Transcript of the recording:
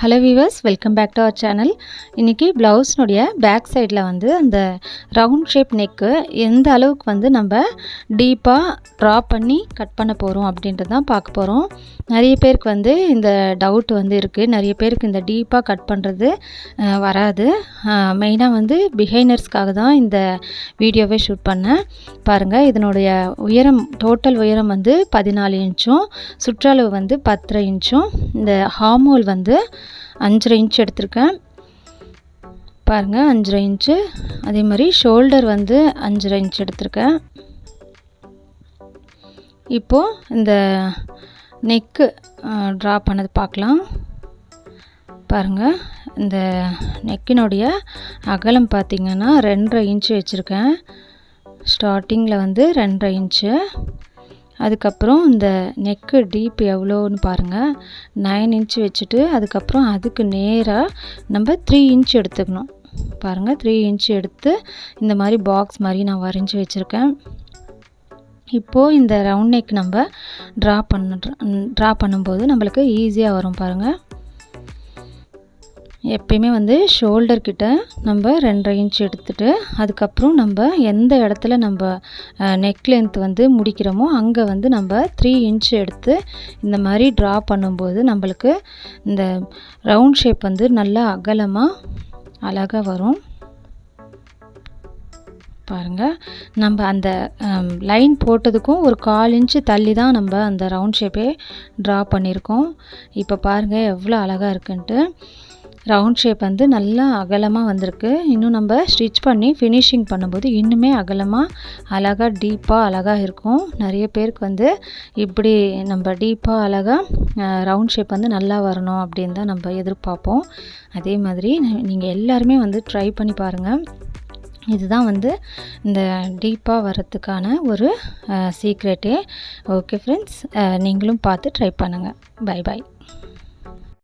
Hello viewers welcome back to our channel இன்றைக்கி ப்ளவுஸ்னுடைய back சைடில் வந்து அந்த ரவுண்ட் ஷேப் நெக்கு எந்த அளவுக்கு வந்து நம்ம டீப்பாக ட்ரா பண்ணி கட் பண்ண போகிறோம் அப்படின்றது தான் பார்க்க போகிறோம் நிறைய பேருக்கு வந்து இந்த டவுட் வந்து இருக்குது நிறைய பேருக்கு இந்த டீப்பாக கட் பண்ணுறது வராது. மெயினாக வந்து பிஹைனர்ஸ்க்காக தான் இந்த வீடியோவை ஷூட் பண்ணேன். பாருங்கள் இதனுடைய உயரம் டோட்டல் உயரம் வந்து பதினாலு இன்ச்சும் சுற்றளவு வந்து பத்தரை இன்ச்சும். இந்த ஹார்மோல் வந்து அஞ்சரை இன்ச் எடுத்திருக்கேன். பாருங்கள் அஞ்சரை இன்ச்சு அதே மாதிரி ஷோல்டர் வந்து அஞ்சரை இன்ச் எடுத்திருக்கேன். இப்போது இந்த நெக்கு ட்ரா பண்ணது பார்க்கலாம். பாருங்கள் இந்த நெக்கினுடைய அகலம் பார்த்திங்கன்னா ரெண்டரை இன்ச்சு வச்சுருக்கேன். ஸ்டார்டிங்கில் வந்து ரெண்டரை இன்ச்சு அதுக்கப்புறம் இந்த நெக்கு டீப் எவ்வளோன்னு பாருங்கள் நைன் இன்ச் வச்சுட்டு அதுக்கப்புறம் அதுக்கு நேராக நம்ம த்ரீ இன்ச் எடுத்துக்கணும். பாருங்கள் த்ரீ இன்ச் எடுத்து இந்த மாதிரி பாக்ஸ் மாதிரி நான் வரைஞ்சி வச்சுருக்கேன். இப்போது இந்த ரவுண்ட் நெக் நம்ம ட்ரா பண்ண ட்ரா பண்ணும்போது நம்மளுக்கு ஈஸியாக வரும் பாருங்கள் எப்பயுமே வந்து ஷோல்டர் கிட்ட நம்ம ரெண்டரை இன்ச் எடுத்துகிட்டு அதுக்கப்புறம் நம்ம எந்த இடத்துல நம்ம நெக் லென்த் வந்து முடிக்கிறோமோ அங்கே வந்து நம்ம த்ரீ இன்ச் எடுத்து இந்த மாதிரி ட்ரா பண்ணும்போது நம்மளுக்கு இந்த ரவுண்ட் ஷேப் வந்து நல்லா அகலமாக அழகாக வரும். பாருங்கள் நம்ம அந்த லைன் போட்டதுக்கும் ஒரு கால் இன்ச்சு தள்ளி தான் நம்ம அந்த ரவுண்ட் ஷேப்பே ட்ரா பண்ணியிருக்கோம். இப்போ பாருங்கள் எவ்வளோ அழகாக இருக்குன்ட்டு. ரவுண்ட் ஷேப் வந்து நல்லா அகலமாக வந்திருக்கு. இன்னும் நம்ம ஸ்டிச் பண்ணி ஃபினிஷிங் பண்ணும்போது இன்னுமே அகலமாக அழகாக டீப்பாக அழகாக இருக்கும். நிறைய பேருக்கு வந்து இப்படி நம்ம டீப்பாக அழகாக ரவுண்ட் ஷேப் வந்து நல்லா வரணும் அப்படின்னு தான் நம்ம எதிர்பார்ப்போம். அதே மாதிரி நீங்கள் எல்லாருமே வந்து ட்ரை பண்ணி பாருங்கள் இதுதான் வந்து இந்த டீப்பாக வரத்துக்கான ஒரு சீக்ரெட்டே ஓகே ஃப்ரெண்ட்ஸ் நீங்களும் பார்த்து ட்ரை பண்ணுங்கள் பை பாய்